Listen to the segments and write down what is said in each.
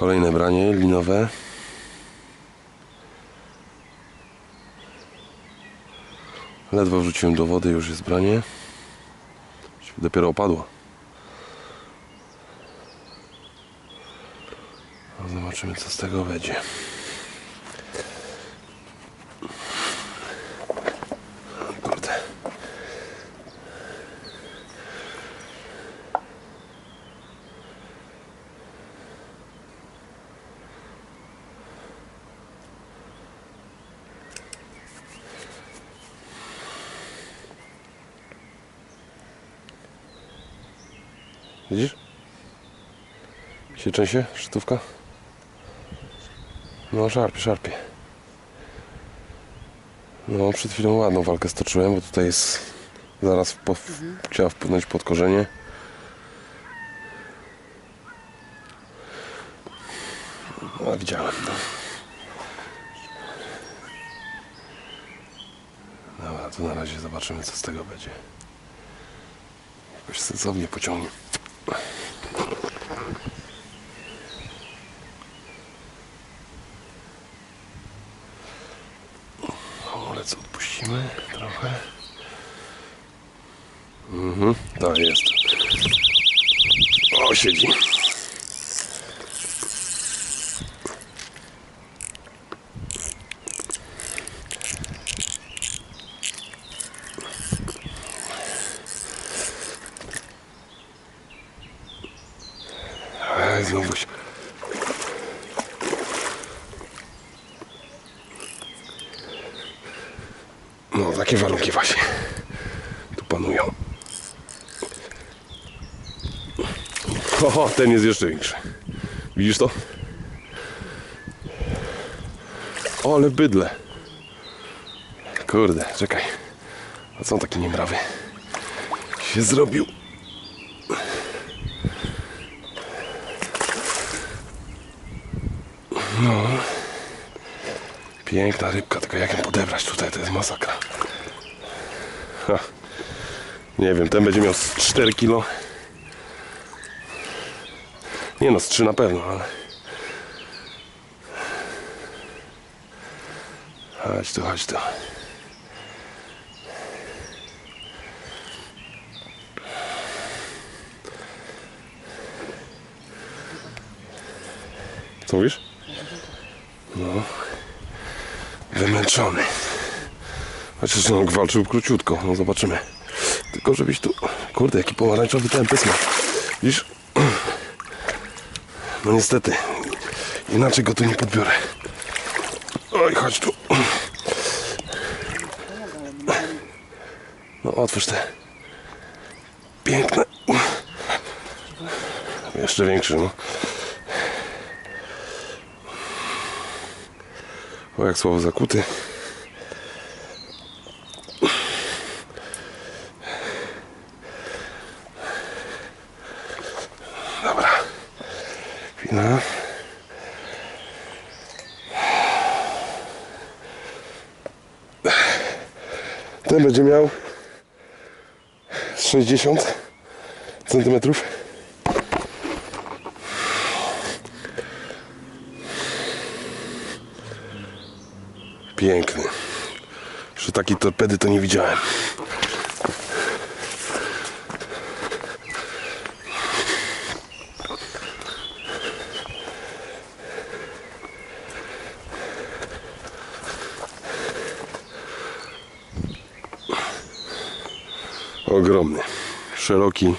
Kolejne branie linowe. Ledwo wrzuciłem do wody, już jest branie. Dopiero opadło. No, Zobaczymy co z tego będzie. O Kurde. Widzisz? Się się sztówka? No szarpie, szarpie. No przed chwilą ładną walkę stoczyłem, bo tutaj jest zaraz po, chciała wpłynąć pod korzenie. No widziałem. No. Dobra, to na razie zobaczymy co z tego będzie. Jakoś sensownie pociągnie. Hamulec odpuścimy trochę. Mhm, tak jest. O, siedzi. Ej, znowu się. No, takie warunki właśnie tu panują. O, ten jest jeszcze większy. Widzisz to? O, ale bydle. Kurde, czekaj. A co on taki niemrawy? Się zrobił. No. Piękna rybka, tylko jak ją podebrać tutaj, to jest masakra. Ha. Nie wiem, ten będzie miał z 4 kilo. Nie no, z 3 na pewno, ale... Chodź tu, chodź tu. Co mówisz? No. Wymęczony. Chociaż no, walczył króciutko, no zobaczymy. Tylko żebyś tu... Kurde, jaki pomarańczowy ten ma. Widzisz? No niestety. Inaczej go tu nie podbiorę. Oj, chodź tu. No otwórz te. Piękne. Jeszcze większy, no. O, jak słowo zakuty. Dobra. Chwila. Ten będzie miał 60 centymetrów. Piękny. Że takiej torpedy to nie widziałem. Ogromny. Szeroki.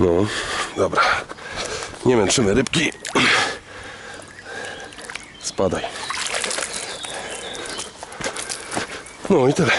No, dobra. Nie męczymy rybki. Спадай. Ну и тогда.